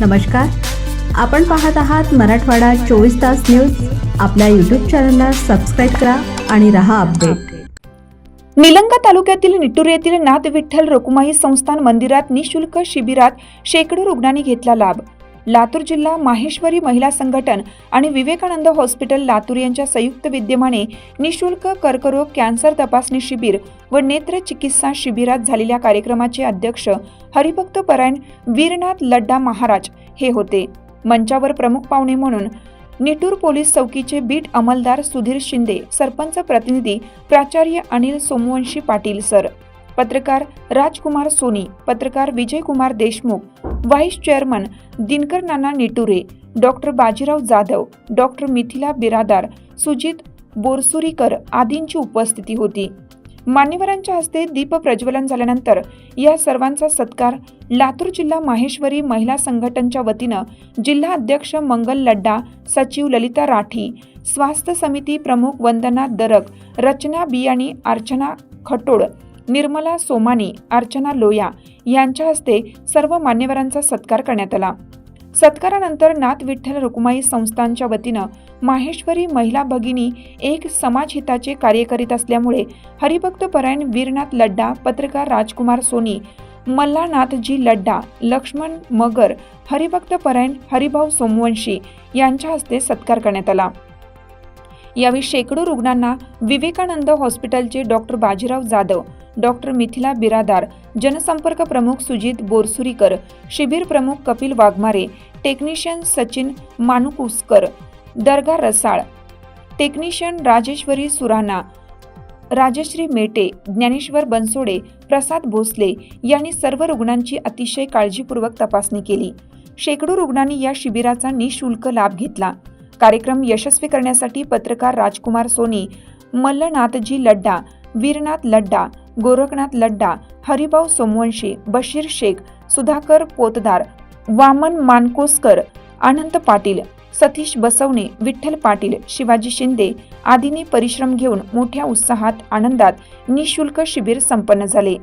नमस्कार. आपण पाहत आहात मराठवाडा चोवीस तास न्यूज. आपल्या यूट्यूब चॅनलला सबस्क्राईब करा आणि रहा अपडेट निलंगा तालुक्यातील निटूर येथील नाथ विठ्ठल रकुमाई संस्थान मंदिरात निशुल्क शिबिरात शेकडो रुग्णांनी घेतला लाभ. लातूर जिल्हा माहेश्वरी महिला संघटन आणि विवेकानंद हॉस्पिटल लातूर यांच्या संयुक्त विद्यमाने निशुल्क कर्करोग कॅन्सर तपासणी शिबिर व नेत्र चिकित्सा शिबिरात झालेल्या कार्यक्रमाचे अध्यक्ष हरिभक्त परायण वीरनाथ लड्डा महाराज हे होते. मंचावर प्रमुख पाहुणे म्हणून निटूर पोलीस चौकीचे बीट अंमलदार सुधीर शिंदे सरपंच प्रतिनिधी प्राचार्य अनिल सोमवंशी पाटील सर. पत्रकार राजकुमार सोनी पत्रकार Vijaykumar Deshmukh vice chairman Dinkar Nana Niture doctor Bajirao Jadhav doctor Mithila Biradar Sujit Borsurikar आदींची उपस्थिती होती. मान्यवरांच्या हस्ते दीप प्रज्वलन झाल्यानंतर या सर्वांचा सत्कार लातूर जिल्हा माहेश्वरी महिला संघटनच्या वतीनं जिल्हा अध्यक्ष मंगल लड्डा सचिव ललिता राठी स्वास्थ्य समिती प्रमुख वंदना दरक रचना बियाणी अर्चना खटोड निर्मला सोमानी अर्चना लोया यांच्या हस्ते सर्व मान्यवरांचा सत्कार करण्यात आला. सत्कारानंतर नाथ विठ्ठल रुक्माई संस्थांच्या वतीनं माहेश्वरी महिला भगिनी एक समाजहिताचे कार्य करीत असल्यामुळे हरिभक्त परायण वीरनाथ लड्डा पत्रकार राजकुमार सोनी मल्हानाथजी लड्डा लक्ष्मण मगर हरिभक्त परायण हरिभाऊ सोमवंशी यांच्या हस्ते सत्कार करण्यात आला. यावेळी शेकडो रुग्णांना विवेकानंद हॉस्पिटलचे डॉक्टर बाजीराव जाधव डॉक्टर मिथिला बिरादार जनसंपर्क प्रमुख सुजित बोरसुरीकर शिबिर प्रमुख कपिल वाघमारे टेक्निशियन सचिन मानुकुसकर दर्गा रसाळ टेक्निशियन राजेश्वरी सुराणा राजश्री मेटे ज्ञानेश्वर बनसोडे प्रसाद भोसले यांनी सर्व रुग्णांची अतिशय काळजीपूर्वक तपासणी केली. शेकडो रुग्णांनी या शिबिराचा निशुल्क लाभ घेतला. कार्यक्रम यशस्वी करण्यासाठी पत्रकार राजकुमार सोनी मल्लनाथजी लड्डा वीरनाथ लड्डा गोरखनाथ लड्डा हरिभाऊ सोमवंशी बशीर शेख सुधाकर पोतदार वामन मानकोसकर अनंत पाटील सतीश बसवणे विठ्ठल पाटील शिवाजी शिंदे आदींनी परिश्रम घेऊन मोठ्या उत्साहात आनंदात निशुल्क शिबिर संपन्न झाले.